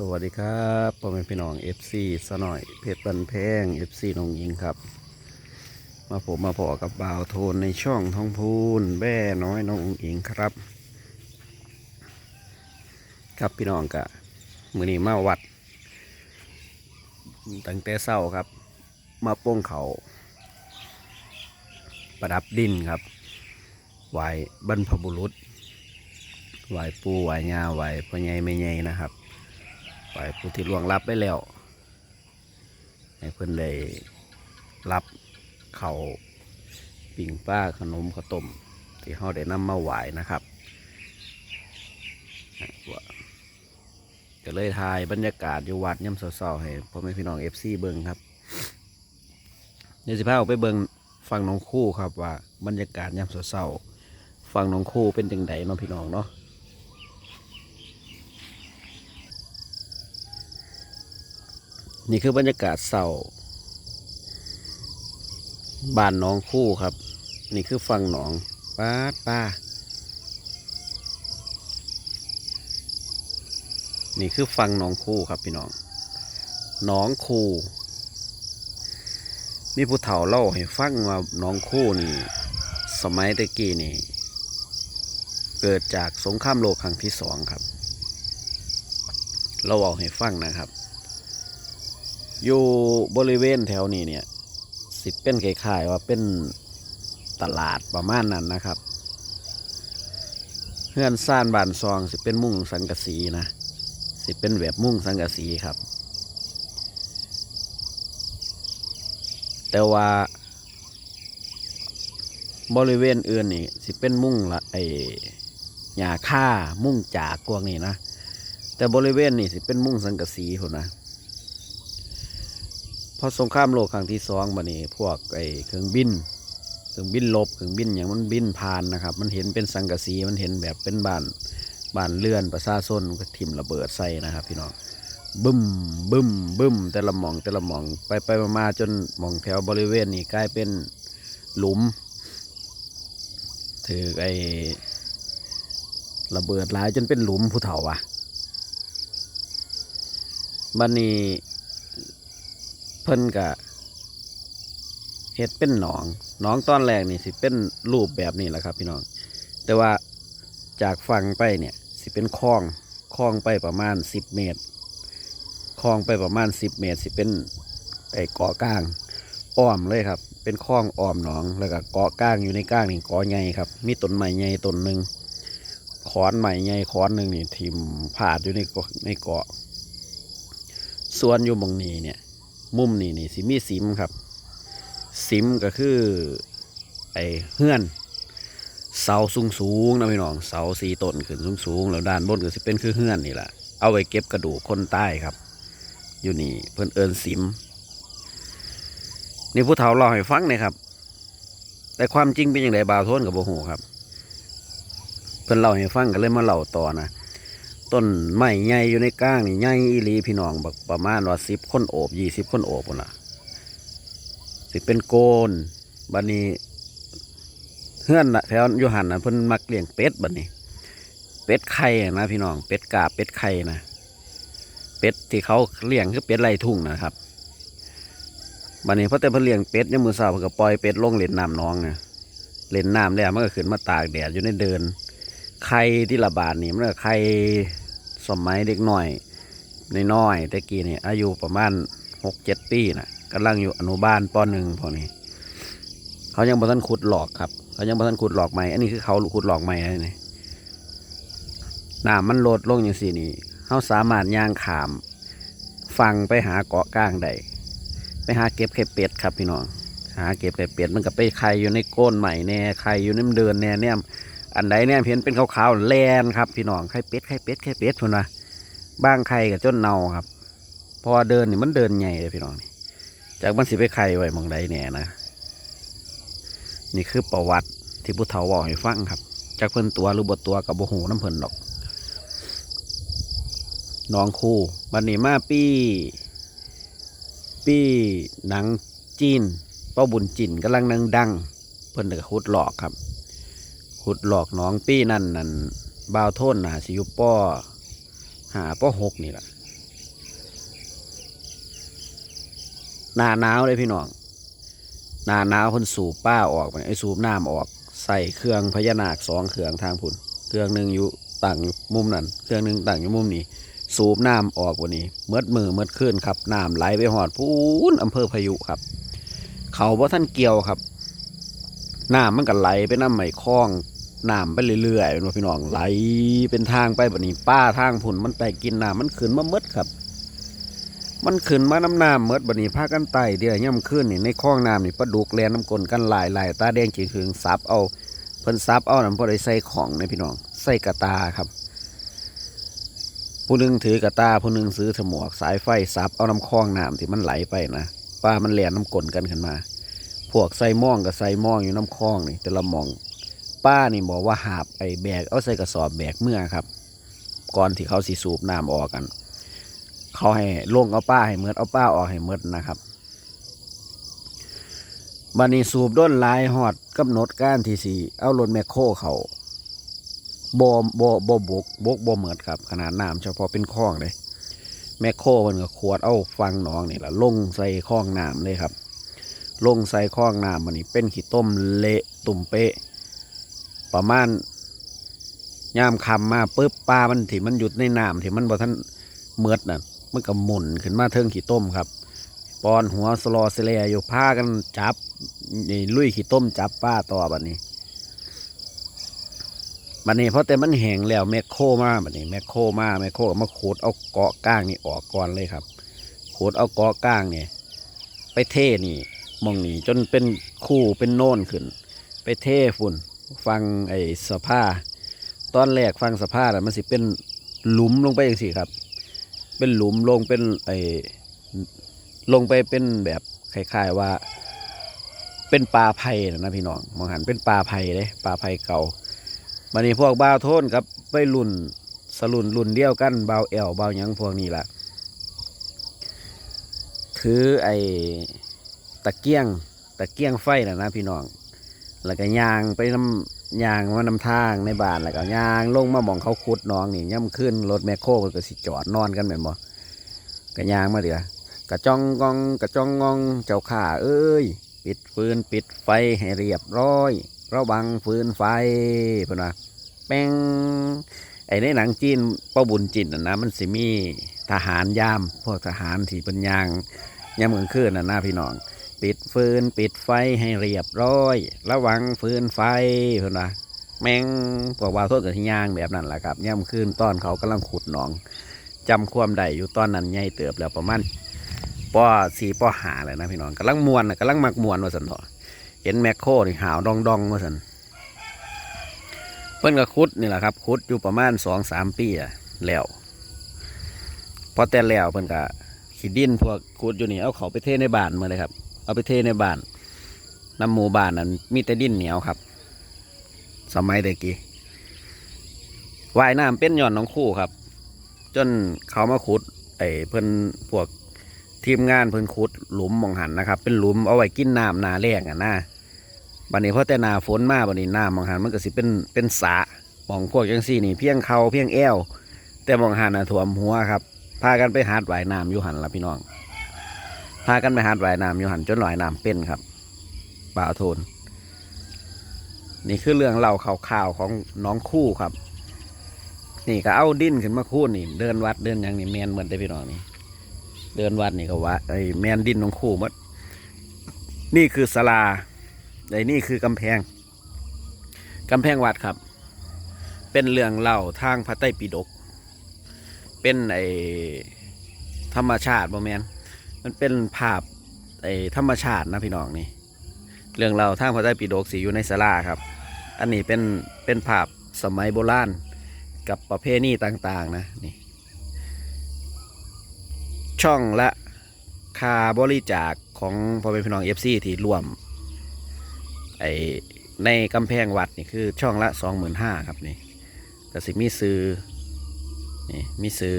สวัสดีครับพ่อแม่พี่น้อง FC สหน่อย เพชรบันแพง FC น้องยิงครับ มาผมมาพอกับบ่าวโทนในช่องท้องพูนแบ่น้อยน้องอิงครับ ครับพี่น้องกะมือนี้มาวัด ตั้งแต่เศร้าครับ มาโป้งเขาประดับดินครับไหวบรรพบุรุษไหวปูไหวยาไหวพ่อใหญ่แม่ใหญ่นะครับ ไปผู้ที่ล่วงลับไปแล้วให้เพื่อนได้รับเขาปิ่งป้าขนมข้าวต้มที่เขาได้นำมาไหวนะครับว่าก็เลยถ่ายบรรยากาศอยู่วัดย่ำเศร้าๆให้พ่อแม่พี่น้องเอฟซีเบิงครับเดี๋ยวสิพาออกไปเบิงฟังน้องคู่ครับว่าบรรยากาศย่ำเศร้าๆฟังน้องคู่เป็นจังไดเนาะพี่น้องเนาะ นี่คือบรรยากาศเศร้าบ้านหน้องคู่ครับ นี่คือฟังหนองป้าดป้านี่คือฟังหนองคู่ครับพี่น้องหนองคู่มีผู้เฒ่าเล่าให้ฟังว่าหนองคู่นี่ สมัยตะกี้นี่ เกิดจากสงครามโลกครั้งที่สองครับ เราเอาให้ฟังนะครับ อยู่บริเวณแถวนี้เนี่ย สิเป็นคล้ายๆว่าเป็นตลาดประมาณนั้นนะครับเฮือนซ่านบานซองสิเป็นมุ้งสังกะสีนะสิเป็นแบบมุ้งสังกะสีครับ แต่ว่าบริเวณอื่นนี่สิเป็นมุ้งละไอหญ้าค่ามุ้งจากกวงนี่นะ แต่บริเวณนี่สิเป็นมุ้งสังกะสีพุ่นนะ พอสงครามโลกครั้งที่สองมานี่พวกไอ้เครื่องบินเครื่องบินลบเครื่องบินอย่างมันบินผ่านนะครับ มันเห็นเป็นสังกะสีมันเห็นแบบเป็นบ้านบ้านเรือนประชาชนมันก็ทิ่มระเบิดใส่นะครับ พี่น้องบึ้มบึ้มบึ้มแต่ละหมองแต่ละหมองไปไปมามาจนหมองแถวบริเวณนี้กลายเป็นหลุมถือไอ้ระเบิดหลายจนเป็นหลุมผู้เฒ่าวะบันนี้ เพิ่นกะเฮ็ดเป็นหนองหนองตอนแรกนี่สิเป็นรูปแบบนี้แหละครับ พี่น้อง แต่ว่าจากฝั่งไปเนี่ย สิเป็นคลองคลองไปประมาณสิบเมตรคลองไปประมาณสิบเมตร สิเป็นไอ้เกาะกลางอ้อมเลยครับ เป็นคลองอ้อมหนองแล้วก็เกาะกลางอยู่ในกลางนี่เกาะใหญ่ครับ มีต้นไม้ใหญ่ต้นหนึ่งขอนใหม่ใหญ่ขอนหนึ่งนี่ทิ่มผาดอยู่ในในเกาะ ส่วนอยู่บงนี้เนี่ย มุมนี่นี่สิมีสิมครับ สิมก็คือไอเฮือน เสาสูงสูงๆนะพี่น้องเสาสีต้นขึ้นสูงสูงๆแล้วด้านบนก็สิเป็นคือเฮือนนี่แหละเอาไว้เก็บกระดูกคนใต้ครับ อยู่นี่เพิ่นเอินสิม นี่ผู้เฒ่าเล่าให้ฟังเนี่ยครับ แต่ความจริงเป็นอย่างไรบาวโทนกับโบหูครับ เพิ่นเล่าให้ฟังก็เลยมาเล่าต่อนะ ต้นไม้ใหญ่อยู่ในก้างนี่ใหญ่อีหลีพี่น้องบักประมาณว่าสิบคนโอบยี่สิบคนโอบพุ่นล่ะสิเป็นโกนบัดนี้เฮือนนะแถวอยูหันนะเพิ่นมักเลี้ยงเป็ดบัดนี้ เป็ดไข่นะพี่น้อง เป็ดกาบเป็ดไข่นะเป็ดที่เขาเลี้ยงคือเป็ดไร่ทุ่งนะครับบัดนี้เพราะแต่เพิ่นเลี้ยงเป็ดยามมือเช้าเพิ่นก็ปล่อยเป็ดลงเล่นน้ำน้องนะเล่นน้ำแล้วมันก็ขึ้นมาตากแดดอยู่ในเดินไข่ที่ระบาดนี่มันก็ไข่ สมัยเด็กหน่อยน้อยๆแต่กี้นี่อายุประมาณหกเจ็ดปีนะกำลังอยู่อนุบาลปหนึ่งพวกนี้เขายังบ่ทันขุดหลอกครับ เขายังบ่ทันขุดหลอกใหม่อันนี้คือเขาขุดหลอกใหม่อันนี้น้ำมันโลดลงอย่างสี่นี่เขาสามารถย่างขาม ฟังไปหาเกาะกลางได้ไปหาเก็บไข่เป็ดครับพี่น้องหาเก็บไข่เป็ดมันก็ไปไข่อยู่ในก้นใหม่แน่ไข่อยู่ในมันเดินแน่เนี่ย อันใดเนี่ยเห็นเป็นขาวๆแลนครับพี่น้องไข่เป็ดไข่เป็ดไข่เป็ดพุ่นว่าบ้างไข่กับจนเน่าครับ พอเดินนี่มันเดินใหญ่เลยพี่น้องนี่จากมันสิไปไข่ไว้มองใดแน่นะนี่คือประวัติที่ผู้เฒ่าบอกให้ฟังครับจากเพิ่นตัวหรือบทตัวกับโบหูน้ำเพิ่นดอกน้องคู่วันนี้มาปีปีหนังจีนเป้าบุญจินกำลังนังดัง เพิ่นเดือขุดหลอกครับ ขุดหลอกน้องปี้นั่นนั่นบาวโทษนนาสิยุป้อหาป้อหกนี่แหละหน้าหนาวเลยพี่น้องหน้าหนาวคนสูบป้าออกไปไอ้สูบน้ำออก ใส่เครื่องพญานาคสองเครื่องทางพุ่นเครื่องหนึ่งอยู่ต่างมุมนั่นเครื่องหนึ่งต่างอยู่มุมนี้ สูบน้ำออกวันนี้เมื่อมือเมื่อขึ้นครับน้ำไหลไปหอดพูนอำเภอพายุครับ เขาว่าท่านเกี่ยวครับน้ำมันก็ไหลไปน้ำใหม่คลอง น้ำไปเรื่อยๆเป็นว่าพี่น้องไหลเป็นทางไปแบบนี้ป้าทางพุ่นมันไปกินน้ำมันขึ้นมาเมดครับ มันขึ้นมาน้ำน้ำเมดแบัดนี้พากันไต่เดี๋ยวย่ำขึ้นนี่ในคลองน้ำนี่ปลาดุกแลนน้ำกลนกันหลายหลายๆตาแดงจีคืงซับเอาเพิ่นซับเอาน้ำพอได้ใส่ของในพี่น้องใส่กระตาครับผู้หนึงถือกระตาผู้หนึงซื้อถมวกสายไฟซับเอาน้ำคลองน้ำที่มันไหลไปนะป้ามันแลนน้ำกลนกันขึ้นมา พวกใส่หม่องกับใส่หม่องอยู่น้ำคลองนี่แต่ละมอง ป้านี่บอกว่าหาบไอแบกเอาใส่กระสอบแบกเมื่อครับ ก่อนที่เขาสีสูบน้ำออกกัน เขาให้ลงเอาป้าให้เมือดเอาป้าออกให้เมือดนะครับบันนี้สูบด้นลายหอดกำหนดการที่สีเอารถแมคโครเขาบอบอบอบกบกบอเหมือดครับ ขนาดน้ำเฉพาะเป็นคลองเลยแมคโครมันก็ขวดเอาฟังหนองนี่แหละลงใส่คลองน้ำเลยครับ ลงใส่คลองน้ำมันนี่เป็นขี้ต้มเละตุ่มเป๊ะ ประมาณยามคำมาปุ๊บปลามันที่มันหยุดในน้ำที่มันบ่ท่านเมือดน่ะมันก็หมุนขึ้นมาเทิงขี้ต้มครับปอนหัวสลอสเลอยู่พากันจับนี่ลุยขี้ต้มจับป้าต่อบัดนี้บัดนี้เพราะแต่มันแห้งแล้วแมคโครมาบัดนี้แมคโครมาแมคโครมาขูดเอาเกาะก้างนี่ออกก่อนเลยครับขูดเอาเกาะก้างเนี่ยไปเทนี่มองนี่จนเป็นคู่เป็นโน่นขึ้น ไปเทฝุ่น ฟังไอ้สภาตอนแรกฟังสภาแหละมันสิเป็นหลุมลงไปอย่างสิครับ เป็นหลุมลงเป็นไอ้ลงไปเป็นแบบคล้ายๆว่า เป็นปลาไผ่นะพี่น้องมองหันเป็นปลาไผ่เลยปลาไผ่เก่าบันนี้พวกบ่าวโทนกับไปรุ่นสรุนรุ่นเดียวกันบ่าวแอวบ่าวหยังพวกนี้ล่ะถือไอ้ตะเกียงตะเกียงไฟนะนะพี่น้อง แล้วก็ย่างไปน้ำย่างมานำทางในบ้านแล้วก็ย่างลงมาหมองเขาขุดน้องนี่ย่ำขึ้นรถแมคโครก็สิจอดนอนกันแม่นบ่ก็ย่างมาเดี๋ยวกระจ้องกองกระจ้องงองเจ้าข่าเอ้ย ปิดฟืนปิดไฟให้เรียบร้อยระวังฟืนไฟเพิ่นว่าแป้งไอ้ในหนังจีนป้าบุญจินนะนะมันสิมีทหารยาม พวกทหารที่เป็นยางยามกลางคืนน่ะนะพี่น้อง ปิดฟืนปิดไฟให้เรียบร้อย ระวังฟืนไฟเพื่อนว่าแมงพวกวาโทษกับที่ย่างแบบนั้นแหละครับย่ำคืนต้อนเขากำลังขุดหนองจำความได้อยู่ต้อนนั้นใหญ่เติบแล้วประมาณป้อสี่ป้อหาเลยนะพี่น้องกำลังมวนน่ะกำลังมักมวนว่าสันเถอะเห็นแมคโครนี่หาวดองดองว่าสันเพิ่นก็ขุดนี่แหละครับขุดอยู่ประมาณสองสามปีอะแล้วพอแต่แล้วเพิ่นก็ขีดดินพวกขุดอยู่นี่เอาเขาไปเทในบ้านมาเลยครับ เอาไปเทในบ้านน้ำหมู่บ้านนั้นมีแต่ดินเหนียวครับ สมัยเด็กกี้ว่ายน้ำเป็นหย่อนน้องคู่ครับ จนเขามาขุด ไอ้เพิ่นพวกทีมงานเพิ่นขุดหลุมมองหันนะครับ เป็นหลุมเอาไว้กินน้ำนาแรงอะนะบัดนี้เพราะแต่นาฝนมาบัดนี้น้ำมองหันมันก็สิเป็นเป็นสะมองพวกจังซี่นี่ เพียงเขาเพียงแอวแต่มองหันน่ะถ่วมหัวครับพากันไปหาดว่ายน้ำอยู่หันละพี่น้อง พากันไปหาดว่ายน้ำอยู่หันจนลอยน้ำเป็นครับบ่าโทน นี่คือเรื่องเล่าข่าวๆของน้องคู่ครับ นี่ก็เอาดิ้นขึ้นมาคู่นี่ เดินวัดเดินอย่างนี่แมนเหมือนได้พี่น้องนี่เดินวัดนี่ก็ว่าไอ้แมนดิ้นน้องคู่หมดนี่คือศาลาไอ้นี่คือกำแพงกำแพงวัดครับ เป็นเรื่องเล่าทางพระไตรปิฎกเป็นไอ้ธรรมชาติบ่แมน มันเป็นภาพไอธรรมชาตินะพี่น้องนี่ เรื่องเราทางพระไตรปิฎกสีอยู่ในศาลาครับ อันนี้เป็นเป็นภาพสมัยโบราณกับประเพณีต่างๆนะนี่ ช่องละคาบริจาคของพ่อแม่พี่น้องเอฟซีที่ร่วมไอในกำแพงวัดนี่คือช่องละสองหมื่นห้าครับนี่ก็สิมีซื้อนี่มีซื้อ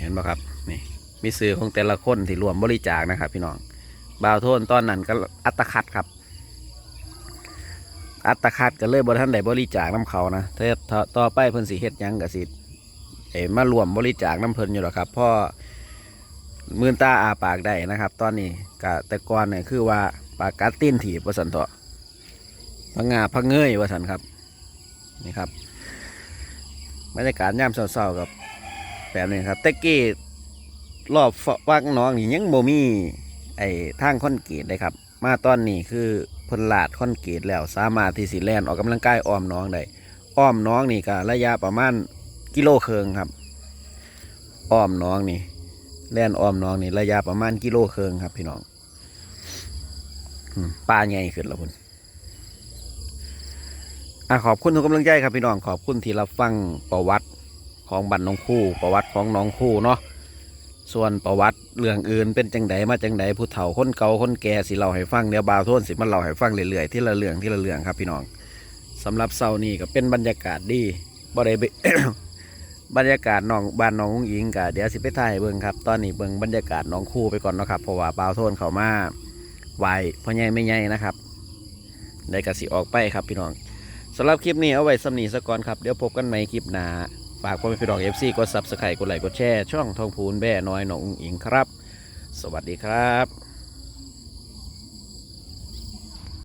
เห็นปะครับนี่ มีซื้อของแต่ละคนที่รวมบริจาคนะครับ พี่น้องบ่าวโทนตอนนั้นก็อัตคัดครับ อัตคัดก็เลยบริท่านได้บริจาคน้ำเขานะถ้าต่อไปเพิ่นสิเฮ็ดยังก็สิเอ๋มารวมบริจาคน้ำเพิ่นอยู่หรอครับพราะมือนตาอาปากได้นะครับ ตอนนี้กะแต่ก่อนเนี่ยคือว่าปากกัดตีนถีบวสันเถาะพังงาพังเงยวสันครับนี่ครับบรรยากาศย่ามเศร้าๆกับแบบนี้ครับแต่กี้ รอบวักน้องนี่ยังบ่มีไอ้ทางคอนกรีตเลยครับ มาตอนนี้คือพนลาดคอนกรีตแล้วสามารถที่สิแล่นออกกำลังกายอ้อมน้องได้อ้อมน้องนี่ก็ระยะประมาณกิโลเครึ่งครับอ้อมน้องนี่แล่นอ้อมน้องนี่ระยะประมาณกิโลเครึ่งครับ พี่น้องปลาใหญ่ขึ้นแล้วคุณอะขอบคุณทุกกำลังใจครับพี่น้องขอบคุณที่รับฟังประวัติของบันน้องคู่ ประวัติของน้องคู่เนาะ ส่วนประวัติเรื่องอื่นเป็นจังไดมาจังไดผู้เฒ่าคนเก่าคนแก่สิเล่าให้ฟังเดี๋ยวบาวโทนสิมาเล่าให้ฟังเรื่อยๆที่ละเรื่องที่ละเรื่องครับพี่น้องสำหรับเสาร์นี้ก็เป็นบรรยากาศดีบ่ได้ไปบรรยากาศน้องบ้านน้องอุ้งอิงกะเดี๋ยวสิไปถ่ายเบิ่งครับ ตอนนี้เบิ่งบรรยากาศน้องคู่ไปก่อนเนาะครับเพราะว่าบาวโทนเขามาไหวพ่อใหญ่ไม่ใหญ่นะครับได้กะสิออกไปครับพี่น้องสำหรับคลิปนี้เอาไว้สำนีสะก่อนครับเดี๋ยวพบกันใหม่คลิปหน้า ฝากพ่อแม่พี่น้องเอฟซีกดซับสไครต์กดไลค์กดแชร์ช่องทองพูนแบ่น้อยหนองอิงครับ สวัสดีครับ